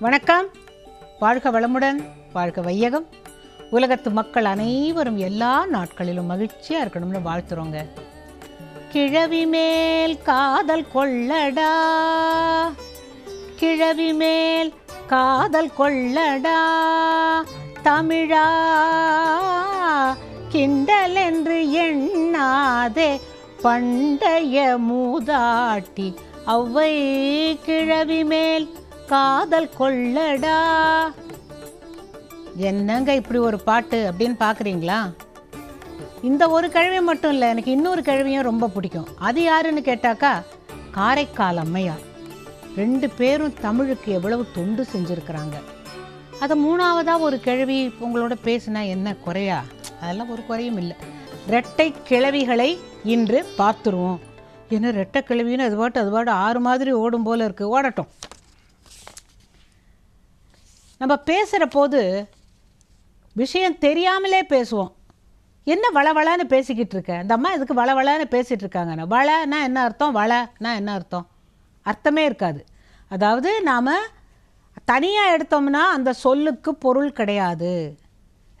வணக்கம். வாழ்க வளமுடன் வாழ்க வையகம். உலகத்து மக்கள் அனைவரும் எல்லா நாட்களிலும் மகிழ்ச்சியாக இருக்கணும்னு வாழ்த்துறோங்க. கிழவி மேல் காதல் கொள்ளடா. கிழவி மேல் காதல் கொள்ளடா. தமிழா கிண்டல் என்று எண்ணாதே பண்டைய மூதாட்டி அவ்வை கிழவி மேல் காதல் கொள்ளடா. என்னங்க இப்படி ஒரு பாட்டு அப்படின்னு பார்க்குறீங்களா இந்த ஒரு கிழவி மட்டும் இல்லை எனக்கு இன்னொரு கிழவியும் ரொம்ப பிடிக்கும். அது யாருன்னு கேட்டாக்கா காரைக்கால் அம்மையார். ரெண்டு பேரும் தமிழுக்கு எவ்வளவு தொண்டு செஞ்சுருக்கிறாங்க. அதை மூணாவதாக ஒரு கிழவி உங்களோட பேசினா என்ன குறையா? அதெல்லாம் ஒரு குறையும் இல்லை. ரெட்டை கிழவிகளை இன்று பார்த்துருவோம். ஏன்னா ரெட்டை கிழவின்னு அது பாட்டு அது பாட்டு ஆறு மாதிரி ஓடும் போல இருக்குது ஓடட்டும். நம்ம பேசுகிற போது விஷயம் தெரியாமலே பேசுவோம். என்ன வளவளான்னு பேசிக்கிட்டு இருக்க? இந்த அம்மா இதுக்கு வளவளான்னு பேசிகிட்டு இருக்காங்கண்ணா வளனா என்ன அர்த்தம்? வளனா என்ன அர்த்தம்? அர்த்தமே இருக்காது. அதாவது நாம் தனியாக எடுத்தோம்னா அந்த சொல்லுக்கு பொருள் கிடையாது.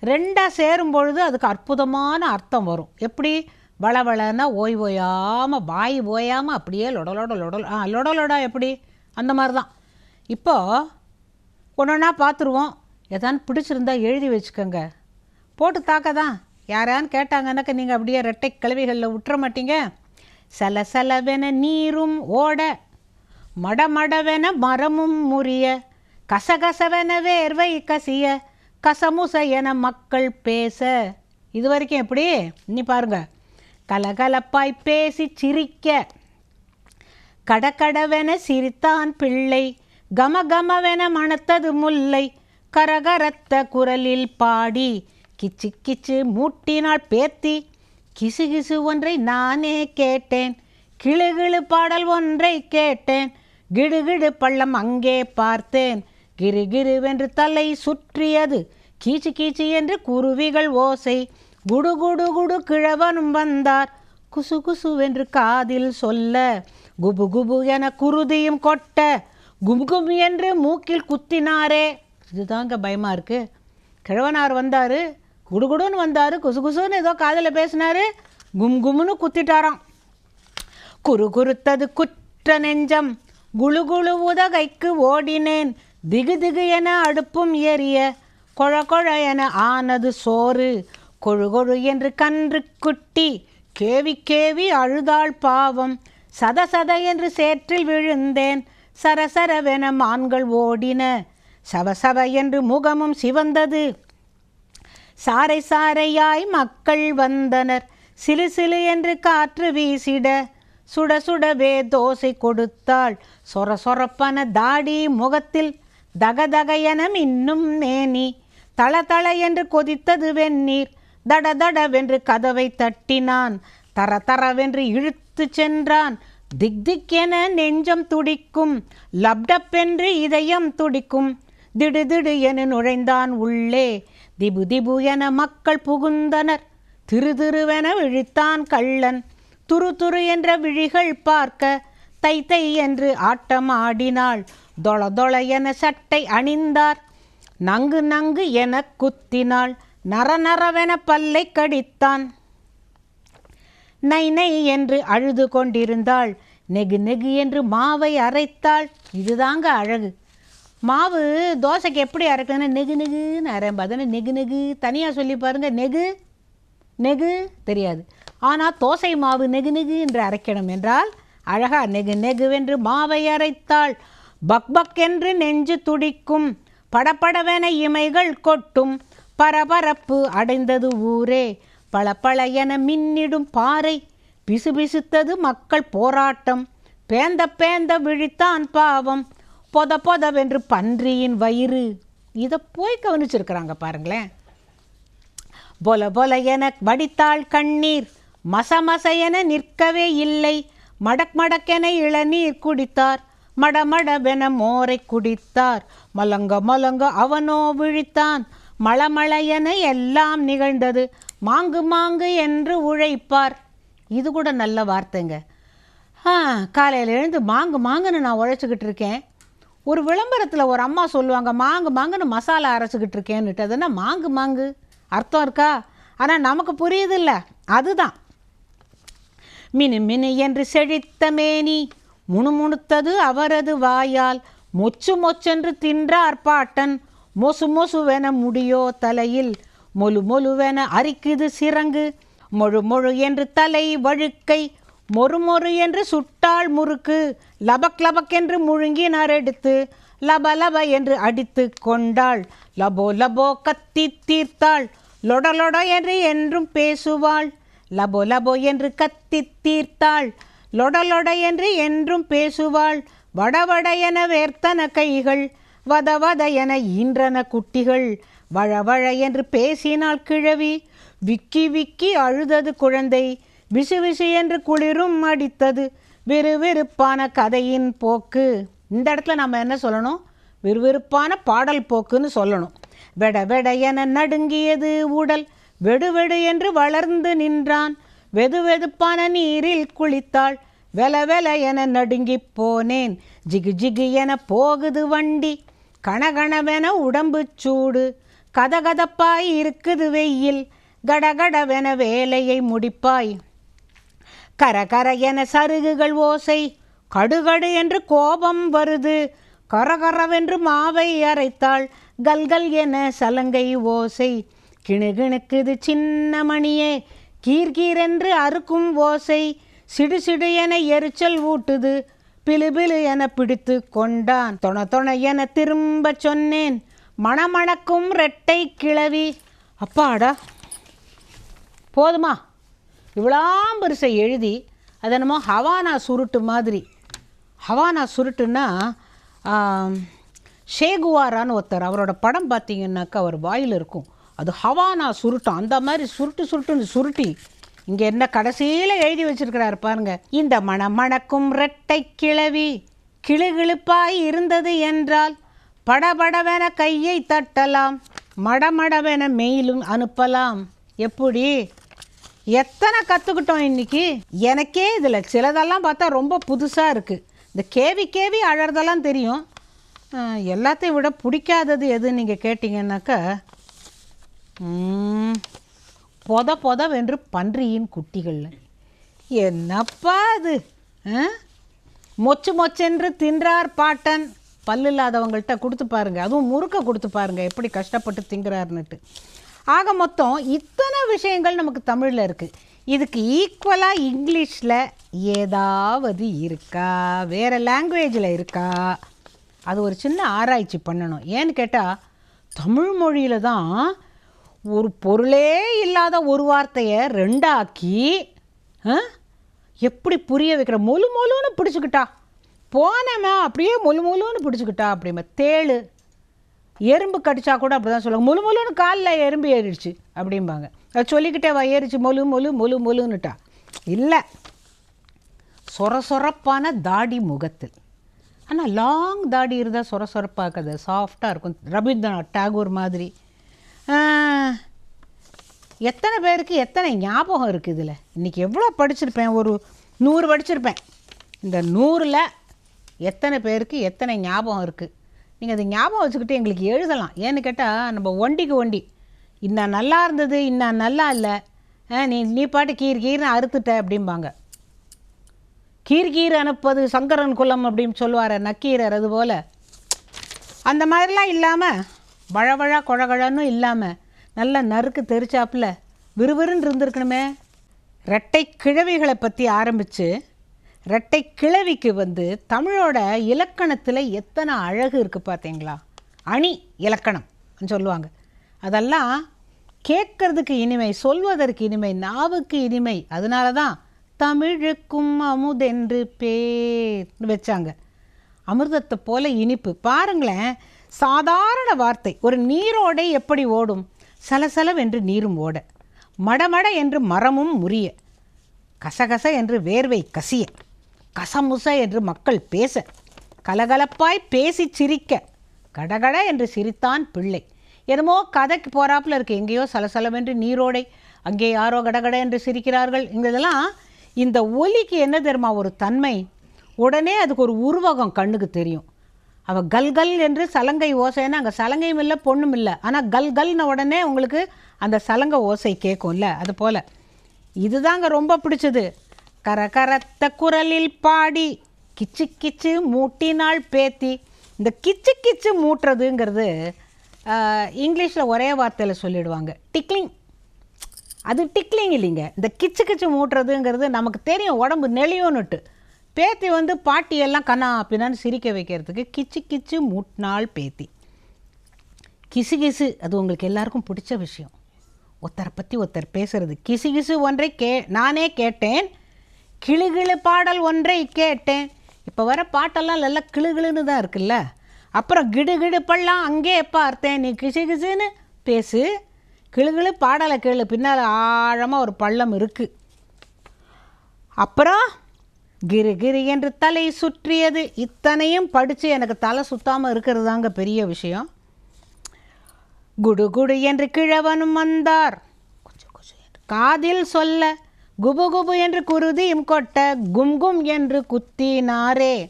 ரெண்டாக சேரும் பொழுது அதுக்கு அற்புதமான அர்த்தம் வரும். எப்படி? வளவளன்னா ஓய் ஓயாமல் வாய் ஓயாமல் அப்படியே லொடலோட லொடல் ஆ லொடலொடா எப்படி? அந்த மாதிரி தான் இப்போது ஒன்றா பார்த்துருவோம் எதான்னு பிடிச்சிருந்தா எழுதி வச்சுக்கோங்க. போட்டு தாக்க தான் யாரான்னு கேட்டாங்கன்னாக்க நீங்கள் அப்படியே ரெட்டை கிழவிகளில் விட்டுற மாட்டீங்க. சல சலவென நீரும் ஓட மடமடவென மரமும் முறிய கசகசவென வேர்வை கசிய கசமுச என மக்கள் பேச. இது வரைக்கும் எப்படி? நீ பாருங்க. கலகலப்பாய் பேசி சிரிக்க. கடகடவென சிரித்தான் பிள்ளை. கமகமவென மணத்தது முல்லை கரகரத்த குரலில் பாடி கிச்சு கிச்சு மூட்டினாள் பேத்தி கிசு கிசு ஒன்றை நானே கேட்டேன் கிளுகிழு பாடல் ஒன்றை கேட்டேன் கிடுகிடு பள்ளம் அங்கே பார்த்தேன் கிரு கிருவென்று தலை சுற்றியது கீச்சு கீச்சு என்று குருவிகள் ஓசை குடு குடு குடு கிழவனும் வந்தார் குசு குசுவென்று காதில் சொல்ல குபு குபு என குருதியும் கொட்ட குபு என்று மூக்கில் குத்தினாரே. இதுதாங்க பயமாக இருக்குது கிழவனார் வந்தார். குடுகுடுன்னு வந்தார். குசு குசுன்னு ஏதோ காதில் பேசினாரு. கும் கும்னு குத்திட்டாராம். குறு குறுத்தது குற்ற நெஞ்சம். குழு குழு உதகைக்கு ஓடினேன். திகு திகு என அடுப்பும் ஏறிய கொழ கொழ என ஆனது சோறு. கொழு கொழு என்று கன்று குட்டி கேவி கேவி அழுதாள் பாவம். சத சத என்று சேற்றில் விழுந்தேன். சரசரவென மான்கள் ஓடின. சவசவ என்று முகமும் சிவந்தது. சாறை சாறையாய் மக்கள் வந்தனர். சிலு சிலு என்று காற்று வீசிட. சுட சுடவே தோசை கொடுத்தாள். சொர சொரப்பன தாடி முகத்தில் தகதகையனம் இன்னும் மேனி. தள தள என்று கொதித்தது வெந்நீர். தட தடவென்று கதவை தட்டினான். தர தரவென்று இழுத்து சென்றான். திக் திக் என நெஞ்சம் துடிக்கும் லப்டப்பென்று இதயம் துடிக்கும். திடுதிடு என நுழைந்தான் உள்ளே. திபு திபு என மக்கள் புகுந்தனர். திரு திருவென விழித்தான் கள்ளன். துரு துரு என்ற விழிகள் பார்க்க தை தை என்று ஆட்டம் ஆடினாள். தொள தொள என சட்டை அணிந்தார். நங்கு நங்கு என குத்தினாள். நர நரவென பல்லை கடித்தான். நை நை என்று அழுது கொண்டிருந்தாள். நெகு நெகு என்று மாவை அரைத்தாள். இதுதாங்க அழகு. மாவு தோசைக்கு எப்படி அரைக்கணும்னா நெகு நெகுன்னு அரைம்பா. தானே நெகு நெகு? தனியாக சொல்லி பாருங்க. நெகு நெகு தெரியாது. ஆனால் தோசை மாவு நெகு நெகு என்று அரைக்கணும் என்றால் அழகா நெகு நெகுவென்று மாவை அரைத்தாள். பக் பக் என்று நெஞ்சு துடிக்கும். படபடவென இமைகள் கொட்டும். பரபரப்பு அடைந்தது ஊரே. பளபள என மின்னிடும் பாறை பிசுபிசுத்தது மக்கள் போராட்டம். பேந்த பேந்த விழித்தான் பாவம். பொத பொதவென்று பன்றியின் வயிறு. இதை போய் கவனிச்சிருக்கிறாங்க பாருங்களேன். பொல பொல என வடித்தாள் கண்ணீர். மசமச என நிற்கவே இல்லை. மடக் மடக்கென இளநீர் குடித்தார். மடமடவென மோரை குடித்தார். மலங்க மலங்க அவனோ விழித்தான். மளமள என எல்லாம் நிகழ்ந்தது. மாங்கு மாங்கு என்று உழைப்பார். இது கூட நல்ல வார்த்தைங்க. ஆ காலையில் எழுந்து மாங்கு மாங்குன்னு நான் உழைச்சிக்கிட்டு இருக்கேன். ஒரு விளம்பரத்தில் ஒரு அம்மா சொல்லுவாங்க மாங்கு மாங்குன்னு மசாலா அரைச்சிக்கிட்டு இருக்கேன்னுட்டு. அது மாங்கு மாங்கு? அர்த்தம் இருக்கா? ஆனால் நமக்கு புரியுதில்ல. அதுதான். மினு மினு என்று செழித்த மேனி முணுமுணுத்தது அவரது வாயால். மொச்சு மொச்சென்று தின்றார் பாட்டன் மொசு மொசுவென முடியோ தலையில். மொழு மொழுவென அரிக்குது சிறங்கு. மொழு மொழு என்று தலை வழுக்கை. மொறு மொறு என்று சுட்டாள் முறுக்கு. லபக் லபக் என்று முழுங்கினார் எடுத்து லப லப என்று அடித்து கொண்டாள். லபோ லபோ கத்தி தீர்த்தாள். லொட என்று என்றும் பேசுவாள். லபோ லபோ என்று கத்தி தீர்த்தாள். லொட என்று என்றும் பேசுவாள். வட வட என வேர்த்தன கைகள். வத வத என ஈன்றன குட்டிகள். வழ வழ என்று பேசினாள் கிழவி விக்கி விக்கி அழுதது குழந்தை விசு விசு என்று குளிரும் அடித்தது விறுவிறுப்பான கதையின் போக்கு. இந்த இடத்துல நம்ம என்ன சொல்லணும்? விறுவிறுப்பான பாடல் போக்குன்னு சொல்லணும். வெட வெட என நடுங்கியது உடல் வெடு வெடு என்று வளர்ந்து நின்றான். வெது வெதுப்பான நீரில் குளித்தாள் வெல வெல என நடுங்கிப் போனேன். ஜிகு ஜிகு என போகுது வண்டி கணகணவென உடம்பு சூடு. கதகதப்பாய் இருக்குது வெயில் கடகடவென வேலையை முடிப்பாய். கரகர என சருகுகள் ஓசை கடுகடு என்று கோபம் வருது. கரகரவென்று மாவை அரைத்தாள் கல்கல் என சலங்கை ஓசை. கிணுகிணுக்குது சின்ன மணியே கீர்கீரென்று அறுக்கும் ஓசை. சிடு சிடு என எரிச்சல் ஊட்டுது பிலுபிலு என பிடித்து கொண்டான். தொண தொண என திரும்பச் சொன்னேன் மணமணக்கும் ரெட்டை கிளவி அப்பாடா. போதுமா. இவ்வளாம் பெருசை எழுதி அது என்னமோ ஹவானா சுருட்டு மாதிரி. ஹவானா சுருட்டுன்னா ஷேகுவாரான்னு ஒருத்தர் அவரோட படம் பார்த்தீங்கன்னாக்கா அவர் வாயில் இருக்கும். அது ஹவானா சுருட்டும் அந்த மாதிரி சுருட்டு சுருட்டுன்னு சுருட்டி இங்கே என்ன கடைசியில் எழுதி வச்சிருக்கிறாரு பாருங்க. இந்த மணமணக்கும் ரெட்டை கிளவி கிளுகிழுப்பாய் இருந்தது என்றால் படபடவென கையை தட்டலாம் மடமடவென மெயிலும் அனுப்பலாம். எப்படி? எத்தனை கற்றுக்கிட்டோம் இன்றைக்கி எனக்கே இதில் சிலதெல்லாம் பார்த்தா ரொம்ப புதுசாக இருக்குது இந்த கேவி கேவி அழறதெல்லாம் தெரியும். எல்லாத்தையும் விட பிடிக்காதது எது நீங்கள் கேட்டிங்கன்னாக்கா பொத பொத வென்று பன்றியின் குட்டிகள். என்னப்பா அது? மொச்சு மொச்சென்று தின்றார் பாட்டன். பல்லு இல்லாதவங்கள்ட்ட கொடுத்து பாருங்க. அதுவும் முறுக்க கொடுத்து பாருங்க. எப்படி கஷ்டப்பட்டு திங்குறாருன்னுட்டு. ஆக மொத்தம் இத்தனை விஷயங்கள் நமக்கு தமிழில் இருக்குது இதுக்கு ஈக்குவலாக இங்கிலீஷில் ஏதாவது இருக்கா? வேறு லாங்குவேஜில் இருக்கா? அது ஒரு சின்ன ஆராய்ச்சி பண்ணணும். ஏன்னு கேட்டால் தமிழ் மொழியில் தான் ஒரு பொருளே இல்லாத ஒரு வார்த்தையை ரெண்டாக்கி ஆ? எப்படி புரிய வைக்கிற? மொழு மொழுன்னு பிடிச்சிக்கிட்டா. போனமே அப்படியே முழு முழுன்னு பிடிச்சிக்கிட்டா அப்படிமா தேளு. எறும்பு கடிச்சா கூட அப்படி தான் சொல்லுவாங்க. முழு முழுன்னு காலில் எறும்பு ஏறிடுச்சு அப்படிம்பாங்க. அது சொல்லிக்கிட்டே வா ஏறிச்சு மொழு மொழு மொழு மொழுன்னுட்டா. இல்லை. சொர சொரப்பான தாடி முகத்தில். ஆனால் லாங் தாடி இருந்தால் சொர சொரப்பாக்காது சாஃப்டாக இருக்கும். ரவீந்திரநாத் டாகூர் மாதிரி. எத்தனை பேருக்கு எத்தனை ஞாபகம் இருக்குது இதில்? இன்றைக்கி எவ்வளோ படிச்சிருப்பேன்? ஒரு நூறு படிச்சிருப்பேன். இந்த நூறில் எத்தனை பேருக்கு எத்தனை ஞாபகம் இருக்குது நீங்கள் அதை ஞாபகம் வச்சுக்கிட்டு எங்களுக்கு எழுதலாம். ஏன்னு கேட்டால் நம்ம ஒண்டிக்கு ஒண்டி. இன்ன நல்லா இருந்தது இன்ன நல்லா இல்லை. ஆ, நீ நீ பாட்டு கீர் கீர்னு அறுத்துட்ட அப்படிம்பாங்க. கீர் கீர் அனுப்பது சங்கரன் குலம் அப்படின்னு சொல்லுவார் நக்கீரர் அது போல். அந்த மாதிரிலாம் இல்லாமல் வழவழா குழகழன்னு இல்லாமல் நல்ல நறுக்கு தெரிச்சாப்புல விறுவிறுன்னு இருந்திருக்கணுமே. ரெட்டை கிழவிகளை பற்றி ஆரம்பித்து ரெட்டை கிழவிக்கு வந்து தமிழோட இலக்கணத்தில் எத்தனை அழகு இருக்குது பார்த்தீங்களா? அணி இலக்கணம் சொல்லுவாங்க. அதெல்லாம் கேட்கறதுக்கு இனிமை சொல்வதற்கு இனிமை நாவுக்கு இனிமை. அதனால தான் தமிழுக்கும் அமுதென்று பேர் வச்சாங்க. அமிர்தத்தை போல இனிப்பு. பாருங்களேன் சாதாரண வார்த்தை. ஒரு நீரோடை எப்படி ஓடும்? சலசலவென்று நீரும் ஓட. மடமட என்று மரமும் முறிய. கசகச என்று வேர்வை கசிய. கசமுச என்று மக்கள் பேச கலகலப்பாய் பேசி சிரிக்க கடகட என்று சிரித்தான் பிள்ளை. என்னமோ கதைக்கு போறாப்புல இருக்கு எங்கேயோ சலசலவென்று நீரோடை அங்கே யாரோ கடகட என்று சிரிக்கிறார்கள். இங்கதெல்லாம் இந்த ஒலிக்கு என்ன தெரியுமா ஒரு தன்மை? உடனே அதுக்கு ஒரு உருவகம் கண்ணுக்கு தெரியும். அவள் கல்கல் என்று சலங்கை ஓசைன்னா அங்கே சலங்கையும் இல்லை பொண்ணும் இல்லை. ஆனால் கல்கல்ன உடனே உங்களுக்கு அந்த சலங்கை ஓசை கேட்கும்ல அது போல். இதுதாங்க ரொம்ப பிடிச்சது. கரகரத்த குரலில் பாடி கிச்சு கிச்சு மூட்டினாள் பேத்தி. இந்த கிச்சு கிச்சு மூட்டுறதுங்கிறது இங்கிலீஷில் ஒரே வார்த்தையில் சொல்லிடுவாங்க. டிக்லிங். அது டிக்லிங் இல்லைங்க. இந்த கிச்சு கிச்சு மூட்டுறதுங்கிறது நமக்கு தெரியும் உடம்பு நெளியோன்னுட்டு பேத்தி வந்து பாட்டியெல்லாம் கண்ணா பின்னான்னு சிரிக்க வைக்கிறதுக்கு கிச்சு கிச்சு மூட்டினாள் பேத்தி. கிசு கிசு அது உங்களுக்கு எல்லாருக்கும் பிடிச்ச விஷயம். ஒருத்தரை பற்றி ஒருத்தர் பேசுகிறது கிசு கிசு ஒன்றை கே நானே கேட்டேன். கிளுகிளு பாடல் ஒன்றை கேட்டேன். இப்போ வர பாட்டெல்லாம் நல்லா கிளுகிளுன்னு தான் இருக்குல்ல. அப்புறம் கிடு பள்ளம் அங்கே பார்த்தேன். நீ கிசு கிசுன்னு பேசு. கிளுகிளு பாடலை கேளு. பின்னால் ஆழமாக ஒரு பள்ளம் இருக்குது அப்புறம் கிரு கிரு என்று தலை சுற்றியது. இத்தனையும் படித்து எனக்கு தலை சுத்தாமல் இருக்கிறது தாங்க பெரிய விஷயம். குடு குடு என்று கிழவனும் வந்தார். காதில் சொல்ல குபு குபு என்று குருதியும் கொட்ட கும் கும் என்று குத்தினாரே.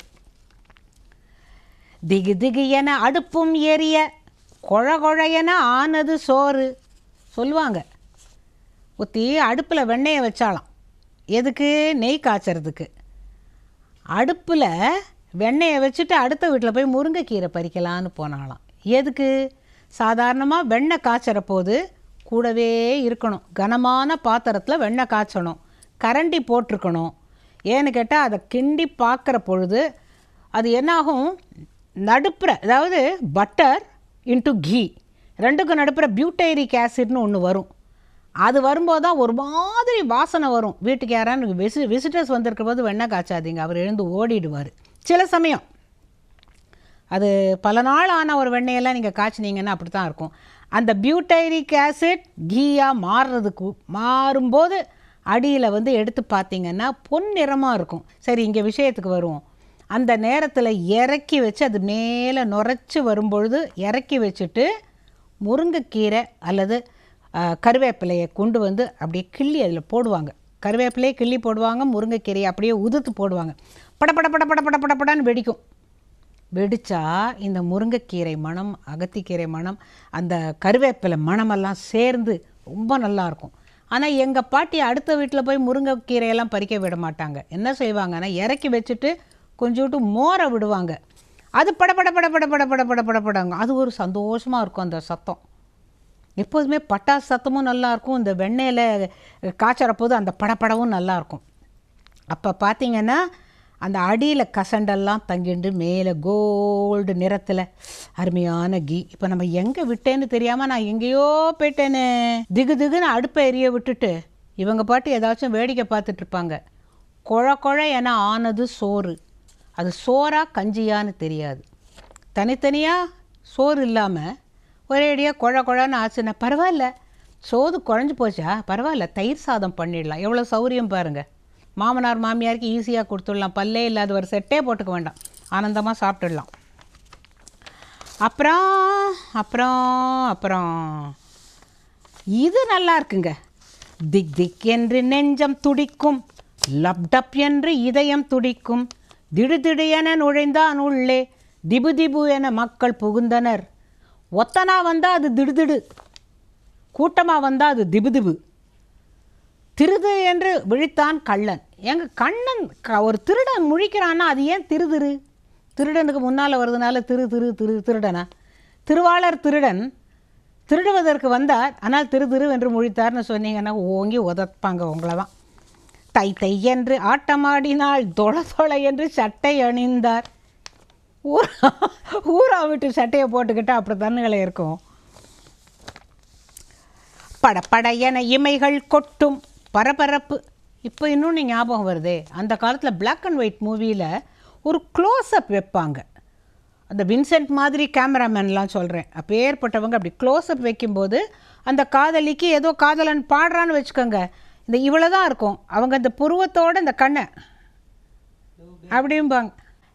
திகு திகு என அடுப்பும் எரிய கொழ என ஆனது சோறு. சொல்லுவாங்க. குத்தி அடுப்பில் வெண்ணெயை வச்சாலாம். எதுக்கு? நெய் காய்ச்சறதுக்கு. அடுப்பில் வெண்ணெயை வச்சுட்டு அடுத்த வீட்டில் போய் முருங்கைக்கீரை பறிக்கலான்னு போனாலாம். எதுக்கு? சாதாரணமாக வெண்ணெய் காய்ச்சற போது கூடவே இருக்கணும். கனமான பாத்திரத்தில் வெண்ணெய் காய்ச்சணும். கரண்டி போட்டிருக்கணும். ஏன்னு கேட்டால் அதை கிண்டி பார்க்குற பொழுது அது என்னாகும்? நடுப்புற அதாவது பட்டர் இன்ட்டு கீ ரெண்டுக்கும் நடுப்புற பியூட்டைரிக் ஆசிட்னு ஒன்று வரும். அது வரும்போது தான் ஒரு மாதிரி வாசனை வரும். வீட்டுக்கு யாரான்னு விசி விசிட்டர்ஸ் வந்திருக்கிற போது வெண்ணெய் காய்ச்சாதீங்க. அவர் எழுந்து ஓடிடுவார். சில சமயம் அது பல நாள் ஆன ஒரு வெண்ணெயெல்லாம் நீங்கள் காய்ச்சினீங்கன்னா அப்படி தான் இருக்கும். அந்த பியூட்டைரிக் ஆசிட் கீயாக மாறுறதுக்கு மாறும்போது அடியில் வந்து எடுத்து பார்த்தீங்கன்னா பொன் நிறமாக இருக்கும். சரி இங்கே விஷயத்துக்கு வருவோம். அந்த நேரத்தில் இறக்கி வச்சு அது மேலே நுரைச்சி வரும்பொழுது இறக்கி வச்சுட்டு முருங்கைக்கீரை அல்லது கருவேப்பிலையை கொண்டு வந்து அப்படியே கிள்ளி அதில் போடுவாங்க. கருவேப்பிலையை கிள்ளி போடுவாங்க முருங்கைக்கீரையை அப்படியே உதுத்து போடுவாங்க. பட பட பட பட பட வெடிக்கும். வெடித்தா இந்த முருங்கைக்கீரை மணம் அகத்திக்கீரை மணம் அந்த கருவேப்பிலை மணமெல்லாம் சேர்ந்து ரொம்ப நல்லாயிருக்கும் ஆனால் எங்கள் பாட்டி அடுத்த வீட்டில் போய் முருங்கைக்கீரையெல்லாம் பறிக்க விட மாட்டாங்க. என்ன செய்வாங்கன்னா இறக்கி வச்சுட்டு கொஞ்சோட்டு மோரை விடுவாங்க. அது படபட பட பட பட பட படபட படங்க. அது ஒரு சந்தோஷமாக இருக்கும் அந்த சத்தம். எப்போதுமே பட்டாசு சத்தமும் நல்லாயிருக்கும் இந்த வெண்ணெயில் காய்ச்சறப்போது அந்த படப்படவும் நல்லாயிருக்கும் அப்போ பார்த்தீங்கன்னா அந்த அடியில் கசண்டெல்லாம் தங்கிண்டு மேலே கோல்டு நிறத்தில் அருமையான கீ. இப்போ நம்ம எங்கே விட்டேன்னு தெரியாமல் நான் எங்கேயோ போயிட்டேனே. திகு திகுன்னு அடுப்பை எரிய விட்டுட்டு இவங்க பாட்டு ஏதாச்சும் வேடிக்கை பார்த்துட்டு இருப்பாங்க. குழ குழ என ஆனது சோறு. அது சோறா கஞ்சியான்னு தெரியாது. தனித்தனியாக சோறு இல்லாமல் ஒரேடியாக குழ குழன்னு ஆச்சுன்னா பரவாயில்ல. சோது குழஞ்சி போச்சா? பரவாயில்ல. தயிர் சாதம் பண்ணிடலாம். எவ்வளோ சௌரியம் பாருங்கள் மாமனார் மாமியாருக்கு ஈஸியாக கொடுத்துடலாம். பல்லே இல்லாத ஒரு செட்டே போட்டுக்க வேண்டாம். ஆனந்தமாக சாப்பிட்டுடலாம். அப்புறம் அப்புறம் அப்புறம். இது நல்லா இருக்குங்க. திக் திக் என்று நெஞ்சம் துடிக்கும். லப்டப் என்று இதயம் துடிக்கும். திடுதிடு என நுழைந்தான் உள்ளே. திபு திபு என மக்கள் புகுந்தனர். ஒத்தனா வந்தால் அது திடுதிடு கூட்டமாக வந்தால் அது திபு திபு. திருது என்று விழித்தான் கள்ளன். எங்க கண்ணன் க- ஒரு திருடன் முழிக்கிறான்னா அது ஏன் திருதிரு திருடனுக்கு முன்னால் வருதுனால திரு திரு திரு திருடனா? திருவாளர் திருடன் திருடுவதற்கு வந்தார் ஆனால் திரு திரு என்று முழித்தார்னு சொன்னீங்கன்னா ஓங்கி உதப்பாங்க உங்களை தான் தை தை என்று ஆட்டமாடினாள் தொள தொள என்று சட்டை அணிந்தார். ஊரா ஊரா விட்டு சட்டையை போட்டுக்கிட்டா அப்படி தண்ணுகளை இருக்கும். படபட என இமைகள் கொட்டும் பரபரப்பு இப்போ இன்னொன்று ஞாபகம் வருதே அந்த காலத்தில் பிளாக் அண்ட் ஒயிட் மூவியில் ஒரு க்ளோஸ்அப் வைப்பாங்க. அந்த வின்சென்ட் மாதிரி கேமராமேன்லாம் சொல்கிறேன் அப்போ ஏற்பட்டவங்க அப்படி க்ளோஸ்அப் வைக்கும்போது அந்த காதலிக்கு ஏதோ காதலன் பாடுறான்னு வச்சுக்கோங்க. இந்த இவ்வளோ தான் இருக்கும். அவங்க அந்த புருவத்தோடு இந்த கண்ணை. அப்படிம்பாங்க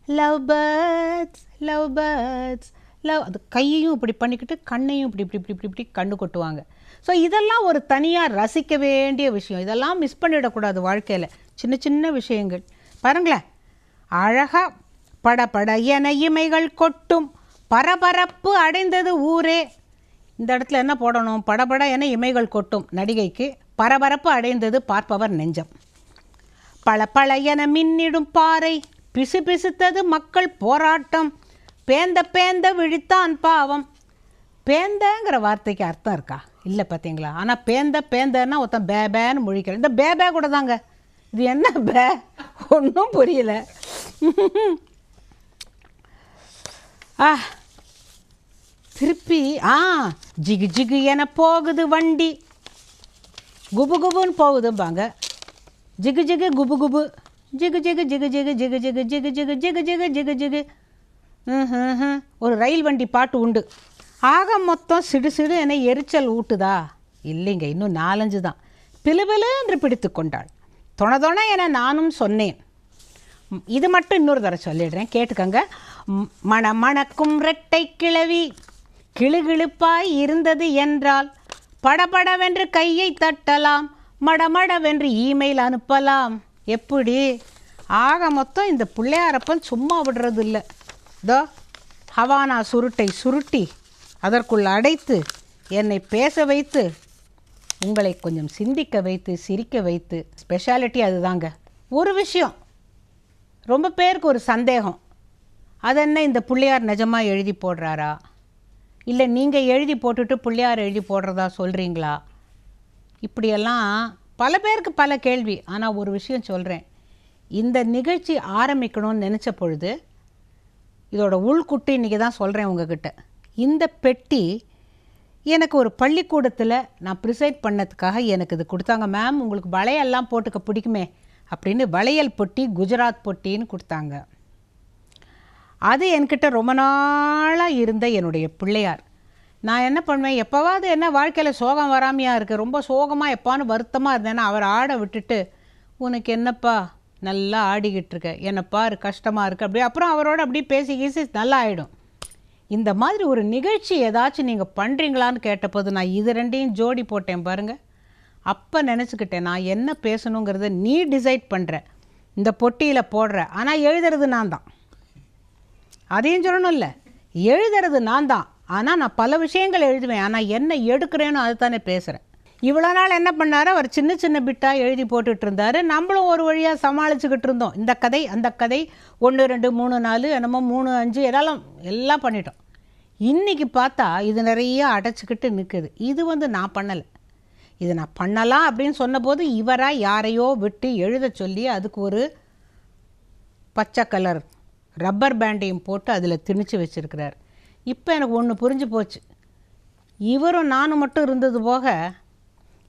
love birds love birds love அது கையையும் இப்படி பண்ணிக்கிட்டு கண்ணையும் இப்படி இப்படி இப்படி இப்படி இப்படி கண்ணு கொட்டுவாங்க. ஸோ இதெல்லாம் ஒரு தனியாக ரசிக்க வேண்டிய விஷயம். இதெல்லாம் மிஸ் பண்ணிடக்கூடாது வாழ்க்கையில். சின்ன சின்ன விஷயங்கள். பாருங்களேன். அழகாக படபட என இமைகள் கொட்டும். பரபரப்பு அடைந்தது ஊரே. இந்த இடத்துல என்ன போடணும்? படபட என இமைகள் கொட்டும் நடிகைக்கு பரபரப்பு அடைந்தது பார்ப்பவர் நெஞ்சம். பல பல என மின்னிடும் பாறை. பிசு பிசுத்தது மக்கள் போராட்டம். பேந்த பேந்த விழித்தான் பாவம். பேந்தங்கிற வார்த்தைக்கு அர்த்தம் இருக்கா? இல்லை பார்த்தீங்களா ஆனால் பேந்த பேந்தன்னா ஒருத்தன் பே பேன்னு முழிக்கிறேன் இந்த பே பே கூட தாங்க இது என்ன பே ஒன்றும் புரியல ஆ திருப்பி ஆ ஜிகு ஜிகு என போகுது வண்டி குபு குபுன்னு போகுதும்பாங்க ஜிகு ஜிகு குபு குபு ஜிகு ஜிகு ஜிகு ஜிகு ஜிகு ஜிகு ஜிகு ஜிகு ஜிகு ஜிகு ஜிகு ஜிகு ஒரு ரயில் வண்டி பாட்டு உண்டு ஆக மொத்தம் சிடு சிடு என எரிச்சல் ஊட்டுதா? இல்லைங்க இன்னும் நாலஞ்சு தான். பிலுபிலு என்று பிடித்து கொண்டாள். தொணதொண என நானும் சொன்னேன். இது மட்டும் இன்னொரு தடவை சொல்லிடுறேன். கேட்டுக்கங்க. மண மணக்கும் ரெட்டை கிழவி கிளுகிழுப்பாய் இருந்தது என்றால் படபடவென்று கையை தட்டலாம் மடமடவென்று இமெயில் அனுப்பலாம். எப்படி? ஆக மொத்தம் இந்த பிள்ளையாரப்பன் சும்மா விடுறது இல்லை இதோ ஹவானா சுருட்டை சுருட்டி. அதற்குள் அடைத்து என்னை பேச வைத்து உங்களை கொஞ்சம் சிந்திக்க வைத்து சிரிக்க வைத்து ஸ்பெஷாலிட்டி அதுதாங்க. ஒரு விஷயம் ரொம்ப பேருக்கு ஒரு சந்தேகம். அது என்ன இந்த பிள்ளையார் நிஜமாக எழுதி போடுறாரா? இல்லை நீங்கள் எழுதி போட்டுட்டு பிள்ளையார் எழுதி போடுறதா சொல்கிறீங்களா இப்படியெல்லாம் பல பேருக்கு பல கேள்வி. ஆனால் ஒரு விஷயம் சொல்கிறேன் இந்த நிகழ்ச்சி ஆரம்பிக்கணும்னு நினச்ச பொழுது இதோட உள்குட்டு இன்றைக்கி தான் சொல்கிறேன் உங்ககிட்ட. இந்த பெட்டி எனக்கு ஒரு பள்ளிக்கூடத்தில் நான் ப்ரிசைட் பண்ணதுக்காக எனக்கு இது கொடுத்தாங்க. மேம் உங்களுக்கு வளையல்லாம் போட்டுக்க பிடிக்குமே அப்படின்னு வளையல் பொட்டி குஜராத் பொட்டின்னு கொடுத்தாங்க. அது என்கிட்ட ரொம்ப நாளாக இருந்த என்னுடைய பிள்ளையார். நான் என்ன பண்ணுவேன்? எப்போவாவது என்ன வாழ்க்கையில் சோகம் வராமையாக இருக்குது ரொம்ப சோகமாக எப்பான்னு வருத்தமாக இருந்தேன்னா அவர் ஆட விட்டுட்டு உனக்கு என்னப்பா? நல்லா ஆடிக்கிட்டு இருக்க. என்னப்பா? கஷ்டமாக இருக்குது அப்படியே அப்புறம் அவரோட அப்படியே பேசி கீசி நல்லா ஆகிடும் இந்த மாதிரி ஒரு நிகழ்ச்சி ஏதாச்சும் நீங்கள் பண்ணுறீங்களான்னு கேட்டபோது நான் இது ரெண்டையும் ஜோடி போட்டேன் பாருங்கள் அப்போ நினச்சிக்கிட்டேன் நான் என்ன பேசணுங்கிறத நீ டிசைட் பண்ணுற இந்த பொட்டியில் போடுற. ஆனால் எழுதுறது நான் தான். அதையும் சொல்லணும் இல்லை எழுதுறது நான் தான். ஆனால் நான் பல விஷயங்கள் எழுதுவேன். ஆனால் என்ன எடுக்கிறேனோ அது தானே பேசுகிறேன் இவ்வளோ நாள் என்ன பண்ணார்? அவர் சின்ன சின்ன பிட்டாக எழுதி போட்டுட்டு இருந்தாரு நம்மளும் ஒரு வழியாக சமாளிச்சுக்கிட்டு இருந்தோம். இந்த கதை அந்த கதை ஒன்று ரெண்டு மூணு நாலு என்னமோ மூணு அஞ்சு எல்லாம் எல்லாம் பண்ணிட்டோம். இன்றைக்கி பார்த்தா இது நிறைய அடைச்சிக்கிட்டு நிற்குது இது வந்து நான் பண்ணலை. இதை நான் பண்ணலாம் அப்படின்னு சொன்னபோது இவராக யாரையோ விட்டு எழுத சொல்லி அதுக்கு ஒரு பச்சை கலர் ரப்பர் பேண்டையும் போட்டு அதில் திணிச்சு வச்சிருக்கிறார். இப்போ எனக்கு ஒன்று புரிஞ்சு போச்சு. இவரும் நானும் மட்டும் இருந்தது போக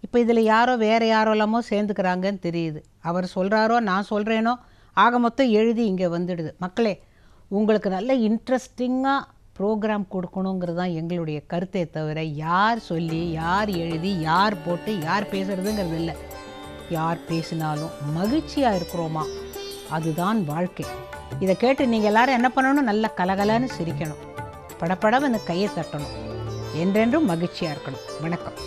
இப்போ இதில் யாரோ வேறு யாரோ எல்லாமோ சேர்ந்துக்கிறாங்கன்னு தெரியுது. அவர் சொல்கிறாரோ நான் சொல்கிறேனோ ஆக மொத்தம் எழுதி இங்கே வந்துடுது. மக்களே உங்களுக்கு நல்ல இன்ட்ரெஸ்டிங்காக ப்ரோக்ராம் கொடுக்கணுங்கிறது தான் எங்களுடைய கருத்தை தவிர யார் சொல்லி யார் எழுதி யார் போட்டு யார் பேசுகிறதுங்கிறது இல்லை. யார் பேசினாலும் மகிழ்ச்சியாக இருக்கிறோமா? அதுதான் வாழ்க்கை. இதை கேட்டு நீங்கள் எல்லாரும் என்ன பண்ணணும்? நல்ல கலகலன்னு சிரிக்கணும். படபடவன்னு கையை தட்டணும். என்றென்றும் மகிழ்ச்சியாக இருக்கணும். வணக்கம்.